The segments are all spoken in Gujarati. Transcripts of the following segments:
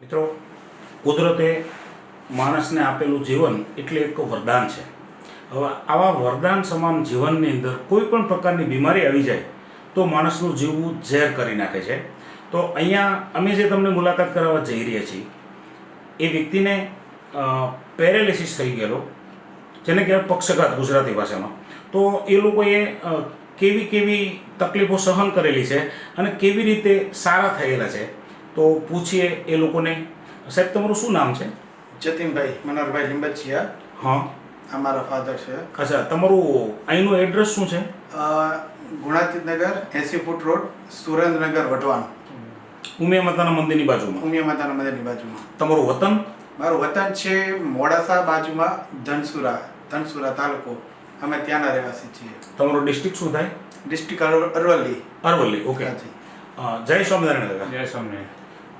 મિત્રો, કુદરતે માણસને આપેલું જીવન એટલે એક વરદાન છે. હવે આવા વરદાન સમાન જીવનની અંદર કોઈ પણ પ્રકારની બીમારી આવી જાય તો માણસનું જીવવું ઝેર કરી નાખે છે. તો અહીંયા અમે જે તમને મુલાકાત કરાવવા જઈ રહ્યા છીએ, એ વ્યક્તિને પેરેલિસિસ થઈ ગયેલો, જેને કહેવાય પક્ષઘાત ગુજરાતી ભાષામાં. તો એ લોકોએ કેવી કેવી તકલીફો સહન કરેલી છે અને કેવી રીતે સારા થયેલા છે. તો પૂછીએ એ લોકોને. સાહેબ તમારું શું નામ છે? જતીનભાઈ મનોહરભાઈ લીંબચિયા હા. આ મારા ફાધર છે. અચ્છા તમારું અહીંનું એડ્રેસ શું છે? ગુણાતીતનગર એસી ફૂટ રોડ સુરેન્દ્રનગર વટવાન ઉમિયા માતાના મંદિરની બાજુમાં. ઉમિયા માતાના મંદિરની બાજુમાં. તમારું વતન? મારું વતન છે મોડાસા બાજુમાં ધનસુરા ધનસુરા તાલુકો. અમે ત્યાંના રહેવાસી છીએ. તમારું ડિસ્ટ્રિક્ટ શું થાય? District Aravalli Aravalli okay. જય સ્વામિનારાયણ જય સ્વામને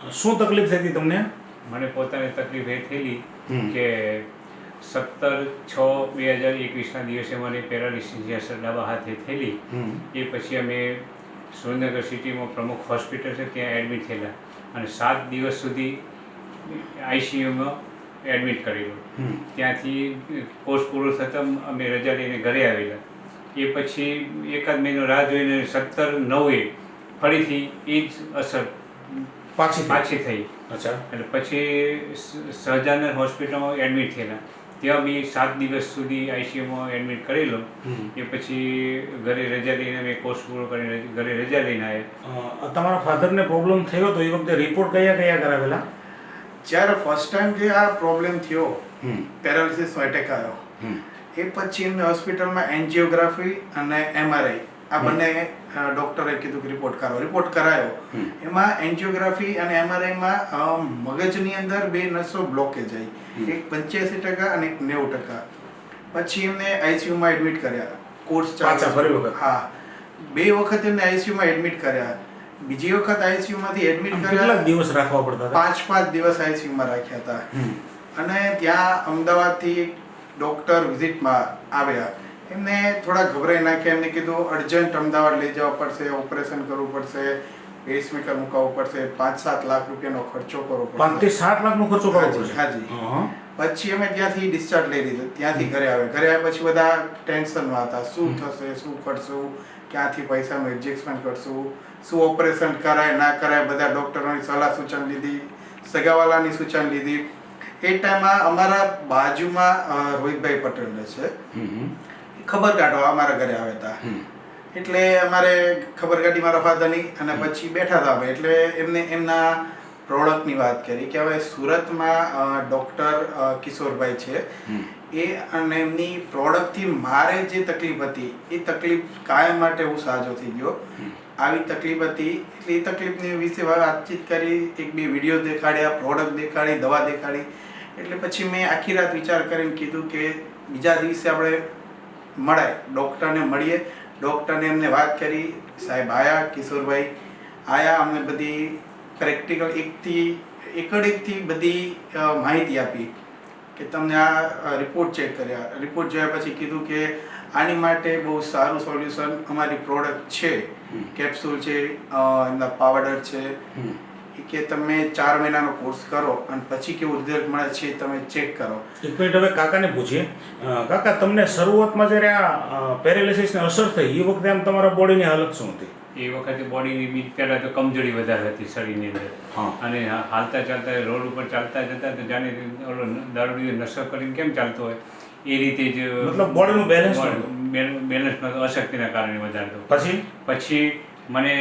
શું તકલીફ થઈ હતી તમને? મને પોતાની તકલીફ એ થયેલી કે સત્તર છ બે હજાર એકવીસના દિવસે મને પેરાલિસિસ જે અસર ડાબા હાથે થયેલી. એ પછી અમે સુરેન્દ્રનગર સિટીમાં પ્રમુખ હોસ્પિટલ છે ત્યાં એડમિટ થયેલા. અને સાત દિવસ સુધી આઈસીયુમાં એડમિટ કરેલું. ત્યાંથી કોર્સ પૂરો થતાં અમે રજા લઈને ઘરે આવેલા. એ પછી એકાદ મહિનો રાહ જોઈને સત્તર નવે ફરીથી એ જ અસર પાછી પાછી થઈ. અચ્છા. એટલે પછી સહજાનંદ હોસ્પિટલમાં એડમિટ થયેલા. ત્યાં બી સાત દિવસ સુધી આઈસીયુમાં એડમિટ કરેલો. એ પછી ઘરે રજા લઈને મેં કોર્સ પૂરો કરીને ઘરે રજા લઈને આવ્યા. તમારા ફાધરને પ્રોબ્લેમ થયો તો એ વખતે રિપોર્ટ કયા કયા કરાવેલા? જ્યારે ફર્સ્ટ ટાઈમ જે આ પ્રોબ્લેમ થયો પેરાલિસિસ એટેક આવ્યો. એ પછી એમને હોસ્પિટલમાં એન્જિયોગ્રાફી અને એમઆરઆઈ. આ બંને ડૉક્ટરે કીધું કે રિપોર્ટ કરાવો રિપોર્ટ કરાયો. એમાં એન્જિયોગ્રાફી અને એમઆરઆઈમાં મગજની અંદર બે નસો બ્લોકેજ. આવી એક પંચ્યાસી ટકા અને એક નેવું ટકા. પછી એમને આઈસીયુમાં એડમિટ કર્યા. કોર્સ ચાલુ હા. બે વખત એમને આઈસીયુમાં એડમિટ કર્યા. બીજી વખત આઈસીયુમાંથી એડમિટ કર્યા. દિવસ રાખવા પડતા પાંચ પાંચ દિવસ આઈસીયુમાં રાખ્યા હતા. અને ત્યાં અમદાવાદથી ડૉક્ટર વિઝિટમાં આવ્યા. એમને થોડા ગભરાઈ નાખ્યા. એમને કીધું અર્જન્ટ અમદાવાદ લઈ જવા પડશે ઓપરેશન કરવું પડશે પેસમેકર મુકાવવું પડશે પાંચ સાત લાખ રૂપિયાનો ખર્ચો કરવો પડશે. સાત લાખનો ખર્ચો કરવો હાજી, પડશે? હાજી. પછી અમે ત્યાંથી ડિસ્ચાર્જ લઈ લીધો. ત્યાંથી ઘરે આવે ઘરે આવ્યા પછી બધા ટેન્શનમાં હતા. શું થશે શું કરશું ક્યાંથી પૈસાનું એડજસ્ટમેન્ટ કરશું શું ઓપરેશન કરાય ના કરાય બધા ડૉક્ટરોની સલાહ સૂચન લીધી સગાવાલાની સૂચન લીધી. એ ટાઈમમાં અમારા બાજુમાં રોહિતભાઈ પટેલ છે. ખબર કાઢવા અમારા ઘરે આવ્યા હતા એટલે અમારે ખબર કાઢી મારા ફાધરની અને પછી બેઠા હતા અમે. એટલે એમને એમના પ્રોડક્ટની વાત કરી કે હવે સુરતમાં ડૉક્ટર કિશોરભાઈ છે. એ અને એમની પ્રોડક્ટથી મારે જે તકલીફ હતી એ તકલીફ કાયમ માટે હું સાજો થઈ ગયો. આવી તકલીફ હતી એટલે એ તકલીફની વિશે વાતચીત કરી એક બે વીડિયો દેખાડ્યા પ્રોડક્ટ દેખાડી દવા દેખાડી. એટલે પછી મેં આખી રાત વિચાર કરીને કીધું કે બીજા દિવસે આપણે મળાય ડૉક્ટરને મળીએ. ડૉક્ટરને એમને વાત કરી સાહેબ આયા કિશોરભાઈ. આયા અમને બધી પ્રેક્ટિકલ એકથી એકડ એકથી બધી માહિતી આપી કે તમને આ રિપોર્ટ ચેક કર્યા. રિપોર્ટ જોયા પછી કીધું કે આની માટે બહુ સારું સોલ્યુશન અમારી પ્રોડક્ટ છે. કેપ્સ્યુલ છે એમના પાવડર છે. કે તમે ચાર મહિનાનો કોર્સ કરો અને પછી કેવું રિઝલ્ટ મળે છે તમે ચેક કરો. એક મિનિટ હવે કાકાને પૂછીએ. કાકા તમને શરૂઆતમાં જ્યારે આ પેરેલિસિસની અસર થઈ એ વખતે આમ તમારા બોડીની હાલત શું હતી? એ વખતે બોડીની બી પહેલાં તો કમજોરી વધારે હતી શરીરની અંદર. હા. અને હાલતા ચાલતા રોડ ઉપર ચાલતા જતા તો જાણે ઓલો દારૂડી નશો કરીને કેમ ચાલતો હોય? એ રીતે જ મતલબ બોડીનું બેલેન્સ બેલેન્સ અશક્તિના કારણે વધારતો પછી? પછી મને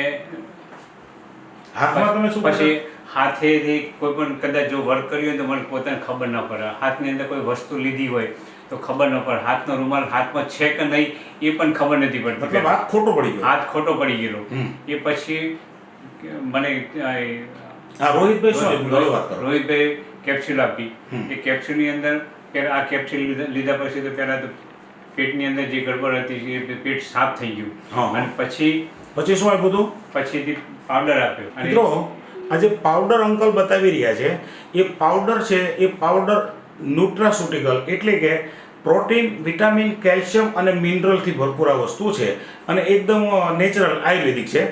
હાથમાં તમે શું પછી હાથેથી કોઈ પણ કદાચ જો વર્ક કર્યું હોય તો મને પોતાને ખબર ન પડે. હાથની અંદર કોઈ વસ્તુ લીધી હોય તો ખબર ન પડે. હાથનો રૂમાલ હાથમાં છે કે નહીં એ પણ ખબર નથી મતલબ પડતી હાથ ખોટો પડી ગયો. હાથ ખોટો પડી ગયેલો. એ પછી મને રોહિતભાઈ રોહિતભાઈ કેપ્સ્યુલ આપી. એ કેપ્સ્યુલની અંદર પહેલા આ કેપ્સ્યુલ લીધા- લીધા પછી તો પહેલાં તો પેટની અંદર જે ગડબડ હતી એ પેટ સાફ થઈ ગયું. અને પછી પછી શું આપ્યું હતું? પછીથી પાવડર આપ્યો. મિત્રો આ જે પાવડર અંકલ બતાવી રહ્યા છે. એ પાવડર છે એ પાવડર ન્યુટ્રાસ્યુટિકલ એટલે કે પ્રોટીન વિટામિન કેલ્શિયમ અને મિનરલથી ભરપૂર આ વસ્તુ છે. અને એકદમ નેચરલ આયુર્વેદિક છે.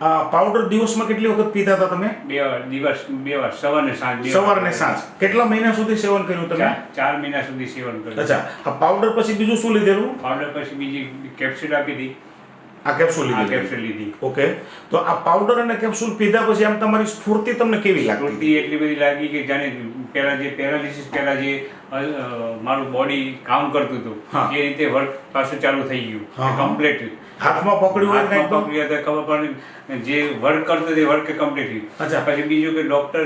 આ પાવડર દિવસમાં કેટલી વખત પીતા હતા તમે? બે દિવસ બે વાર સવાર ને સાંજ સવાર ને સાંજ. કેટલા મહિના સુધી સેવન કર્યું તમે? ચાર ચાર મહિના સુધી સેવન કર્યું. અચ્છા આ પાવડર પછી બીજું શું લીધેલું? પાવડર પછી બીજી કેપ્સ્યુલ આપી હતી. આ કેપ્સ્યુલ આ કેપ્સ્યુલ લીધી. ઓકે. તો આ પાવડર અને કેપ્સ્યુલ પીધા પછી આમ તમારી સ્ફૂર્તિ તમને કેવી લાગતી સ્ફૂર્તિ એટલી બધી લાગી કે જાણે પહેલા જે પેરાલિસિસ પહેલા જે મારું બોડી કામ કરતું હતું એ રીતે વર્ક પાછું ચાલુ થઈ ગયું. કમ્પ્લીટ હાથમાં પકડ્યું હોય તો પકડ્યું તો ખબર પડે જે વર્ક કરતો તે વર્ક કમ્પ્લીટ થયું. અચ્છા. પછી બીજું કે ડોક્ટર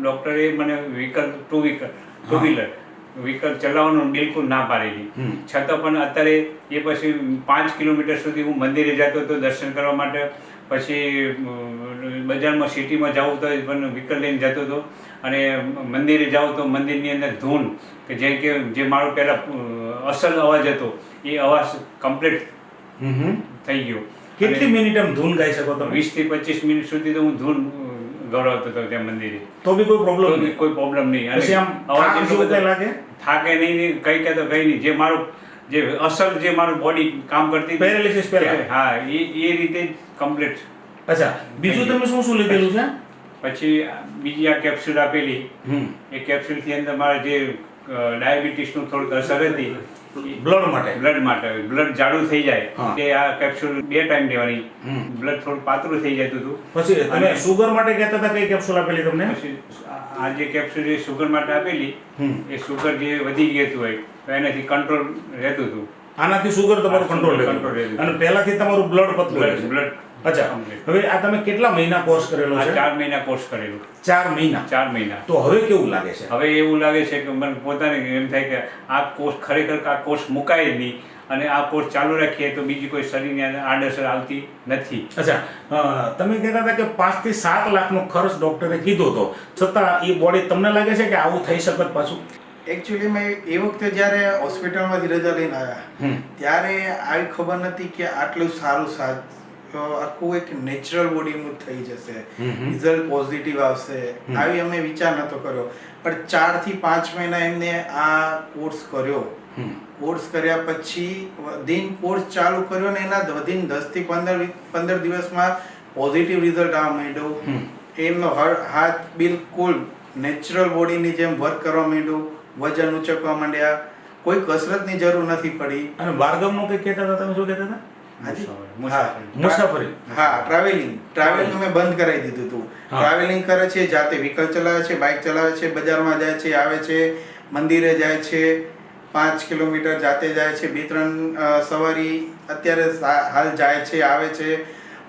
ડોક્ટરે મને vehicle two vehicle two wheeler vehicle ચલાવવાનું બિલકુલ ના પાડેલી. છતાં પણ અત્યારે એ પછી પાંચ કિલોમીટર સુધી હું મંદિરે જતો હતો દર્શન કરવા માટે. પછી બજારમાં સિટીમાં જાઉં તો પણ વ્હીકલ લઈને જતો હતો. અને મંદિરે જાઉં તો મંદિરની અંદર ધૂન કે જે કે જે મારો પહેલાં અસલ અવાજ હતો એ અવાજ કમ્પ્લીટ. થઈ ગયો. કેટલી મિનિટ આમ ધૂન ગાઈ શકો તમે? વીસથી પચીસ મિનિટ સુધી તો હું ધૂન ગૌરવતો હતો ત્યાં મંદિરે. તો બી કોઈ પ્રોબ્લમ નહીં. કોઈ પ્રોબ્લેમ નહીં. અને આમ અવાજ એટલો બધો લાગે? થાકે નહીં કઈ કે તો કઈ નહીં. જે મારું જે અસલ જે મારું બોડી કામ કરતી પેરાલિસિસ? હા એ એ રીતે કમ્પ્લીટ અચ્છા. બીજું તમે શું શું લીધેલું છે? પછી બીજી આ કેપ્સ્યુલ આપેલી. એ એ કેપ્સ્યુલથી અંદર મારા જે ડાયાબિટીસનું થોડુંક અસર હતી. બ્લડ માટે? બ્લડ માટે. બ્લડ જાડું થઈ જાય. કે આ કેપ્સ્યુલ બે ટાઈમ લેવાની બ્લડ થોડું પાતળું થઈ જતું હતું. પછી તમે અને- સુગર માટે કહેતા હતા કઈ કેપ્સ્યુલ આપેલી તમને? આ જે કેપ્સ્યુલ જે સુગર માટે આપેલી એ સુગર જે વધી ગયું હોય તો એનાથી કંટ્રોલ રહેતું હતું. આનાથી સુગર તમારું કંટ્રોલ control અને પહેલાથી તમારું બ્લડ પતલું બ્લડ છે. બ્લડ અચ્છા. હવે આ તમે કેટલા મહિના કોર્સ કરેલો છે? ચાર મહિના કોર્સ કરેલો. ચાર મહિના? ચાર મહિના. તો હવે કેવું લાગે છે? હવે એવું લાગે છે કે મને પોતાને એમ થાય કે આ કોર્સ ખરેખર આ કોર્સ મુકાય નહીં અને આ કોર્સ ચાલુ રાખીએ તો બીજી કોઈ શરીરની આડઅસર આવતી નથી. અચ્છા તમે કહેતા હતા કે પાંચથી સાત લાખનો ખર્ચ ડોક્ટરે કીધો હતો. છતાં એ બોડી તમને લાગે છે કે આવું થઈ શકત પાછું? એકચ્યુઅલી મેં એ વખતે જ્યારે હોસ્પિટલમાંથી રજા લઈને આવ્યા. ત્યારે આવી ખબર નથી કે આટલું સારું સાથ આખું એક નેચરલ બોડીનું થઈ જશે. રિઝલ્ટ પોઝિટિવ આવશે. આવી અમે વિચાર નતો કર્યો. પણ ચારથી પાંચ મહિના એમને આ કોર્સ કર્યો. કોર્સ કર્યા પછી દિન કોર્સ ચાલુ કર્યો ને એના વધીને દસથી પંદર પંદર દિવસમાં પોઝિટિવ રિઝલ્ટ આવવા માંડ્યું. એમનો હર હાથ બિલકુલ નેચરલ બોડીની જેમ વર્ક કરવા માંડ્યું. વજન ઉચકવા માંડ્યા. કોઈ કસરતની જરૂર નથી પડી. અને બારગામનું કંઈક કહેતા હતા? તમે શું કહેતા હતા? મુસાફરી. મુસાફરી. હા ટ્રાવેલિંગ ટ્રાવેલિંગ અમે બંધ કરાવી દીધું હતું ટ્રાવેલિંગ કરે છે જાતે વ્હીકલ ચલાવે છે બાઇક ચલાવે છે બજારમાં જાય છે આવે છે મંદિરે જાય છે પાંચ કિલોમીટર જાતે જાય છે બે ત્રણ સવારી અત્યારે હાલ જાય છે આવે છે.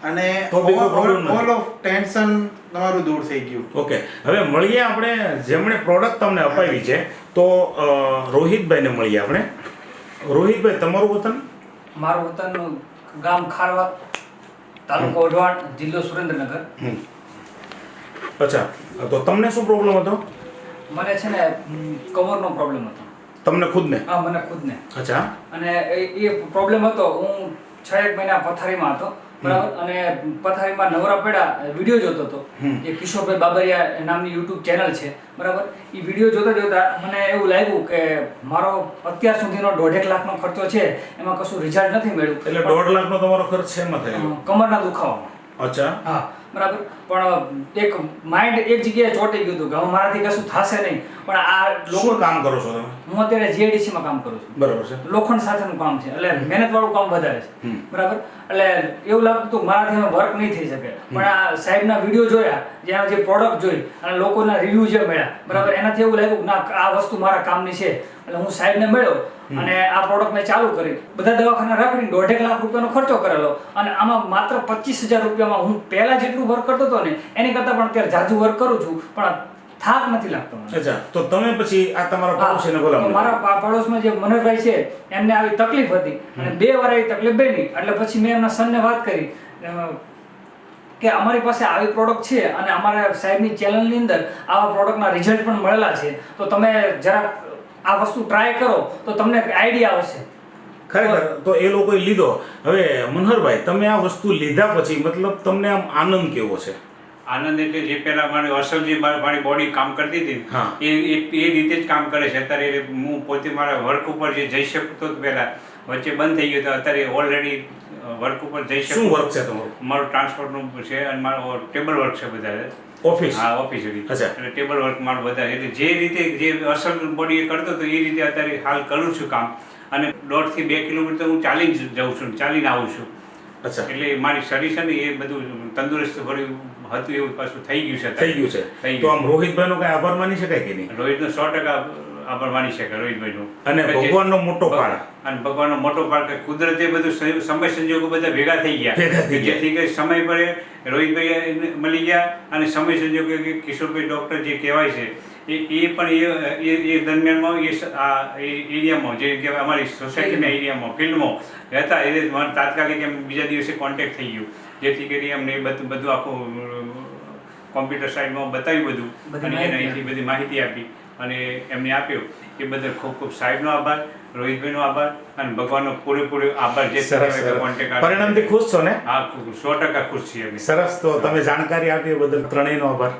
અને ઓલ ઓફ ટેન્શન તમારું દૂર થઈ ગયું. ઓકે હવે મળીએ આપણે જેમણે પ્રોડક્ટ તમને અપાવી છે તો રોહિતભાઈને મળીએ આપણે. રોહિતભાઈ તમારું વતન? મારું વતન ગામ ખારવા તાલુકો ઓઢવાણ જિલ્લો સુરેન્દ્રનગર. અચ્છા તો તમને શું પ્રોબ્લેમ હતો? મને છે ને કવરનો કમરનો પ્રોબ્લેમ હતો. તમને ખુદને? હા મને ખુદને. અચ્છા. અને એ એ પ્રોબ્લેમ હતો. હું છ એક મહિના પથારીમાં હતો. બરાબર? અને પથારીમાં નવરા પડ્યા વીડિયો જોતો હતો. જે કિશોરભાઈ બાબરિયા નામની યુટ્યુબ ચેનલ છે. બરાબર? એ વીડિયો જોતા જોતા મને એવું લાગ્યું કે મારો અત્યાર સુધીનો દોઢેક લાખનો ખર્ચો છે એમાં કશું રિઝલ્ટ નથી મળ્યું. એટલે દોઢ લાખનો તમારો ખર્ચ શેમાં થયેલો? અ, કમરના દુખાવામાં. અચ્છા. હા બરાબર? પણ એક માઇન્ડ એક જગ્યાએ ચોંટી ગયું હતું કે હવે મારાથી કશું થશે નહીં. પણ આ લોકો કામ કરો છો તમે? હું અત્યારે જીઆઈડીસીમાં કામ કરું છું. બરાબર છે. લોખંડ સાથેનું કામ છે. એટલે મહેનત વાળું કામ વધારે છે. બરાબર? એટલે એવું લાગતું મારાથી વર્ક નહીં થઈ શકે. પણ આ સાહેબના વીડિયો જોયા જ્યાં જે પ્રોડક્ટ જોઈ અને લોકોના રિવ્યુ જે મળ્યા બરાબર? એનાથી એવું લાગ્યું કે ના આ વસ્તુ મારા કામની છે. એટલે હું સાહેબને મળ્યો અને આ પ્રોડક્ટ મેં ચાલુ કરી. બધા દવાખાના રાખીને દોઢેક લાખ રૂપિયાનો ખર્ચો કરેલો. અને આમાં માત્ર પચીસ હજાર રૂપિયામાં હું પહેલાં જેટલું વર્ક કરતો હતો ને એની કરતાં પણ અત્યારે જાજુ વર્ક કરું છું. પણ થાક નથી લાગતો અચ્છા તો તમે પછી આ તમારા પડોશીને બોલાવો મારા પડોશમાં જે મનોહરભાઈ છે એમને આવી તકલીફ હતી. અને બે વાર આવી તકલીફ બની. એટલે પછી મેં એમના સનને વાત કરી. કે અમારી પાસે આવી પ્રોડક્ટ છે અને અમારા સાહેબની ચેનલની અંદર આવા પ્રોડક્ટના રિઝલ્ટ પણ મળેલા છે. તો તમે જરાક આ વસ્તુ ટ્રાય કરો તો તમને આઈડિયા આવશે. ખરેખર તો એ લોકોએ લીધો. હવે મનહરભાઈ તમે આ વસ્તુ લીધા પછી મતલબ તમને આમ આનંદ કેવો છે? આનંદ એટલે જે પહેલા મારી અસલ જે મારી બોડી કામ કરતી હતી એ એ- રીતે જ કામ કરે છે. અત્યારે હું પોતે મારા વર્ક ઉપર જે જઈ શકતો પહેલા વચ્ચે બંધ થઈ ગયો તો અત્યારે ઓલરેડી વર્ક ઉપર જઈ શું શકું. વર્ક છે તમારું? મારું ટ્રાન્સપોર્ટનું છે અને મારો ટેબલ વર્ક છે બધા ઓફિસ હા ઓફિસ. એટલે ટેબલ વર્ક મારું બધા એટલે જે રીતે જે અસલ બોડી કરતો હતો એ રીતે અત્યારે હાલ કરું છું કામ. અને દોઢથી બે કિલોમીટર હું ચાલીને જ જાઉં છું ચાલીને આવું છું. એટલે મારી શરીર છે ને એ બધું તંદુરસ્ત ભર્યું હતું એવું પાછું થઈ ગયું છે થઈ ગયું છે. તો આમ રોહિતભાઈનો કઈ આભાર માની શકાય કે નહીં? રોહિતનો સો ટકા આભાર માની શકાય રોહિતભાઈનું. અને ભગવાન નો ભગવાનનો મોટો ફાળ. અને ભગવાનનો મોટો ફાળ કે કુદરતે બધું સમય સંજોગો બધા ભેગા થઈ ગયા. જેથી કે સમય પડે રોહિતભાઈ મળી ગયા અને સમય સંજોગો કિશોરભાઈ ડૉક્ટર જે કહેવાય છે એ એ પણ એ એ એ દરમિયાનમાં એ આ એ એરિયામાં જે કે અમારી સોસાયટીના એરિયામાં ફિલ્ડમાં હતા એ મને તાત્કાલિક એમ બીજા દિવસે કોન્ટેક્ટ થઈ ગયું. જેથી કરી અમને એ બધું બધું આખું કોમ્પ્યુટર સાઇડમાં બતાવ્યું બધું. અને એને માહિતી બધી માહિતી આપી અને એમને આપ્યો એ બદલ ખૂબ ખૂબ સાહેબનો આભાર રોહિતભાઈનો આભાર અને ભગવાનનો પૂરેપૂરો આભાર જે પરિણામથી ખુશ છો ને? હા સો ટકા ખુશ છીએ સરસ. તો તમે જાણકારી આપી એ બદલ ત્રણેયનો આભાર.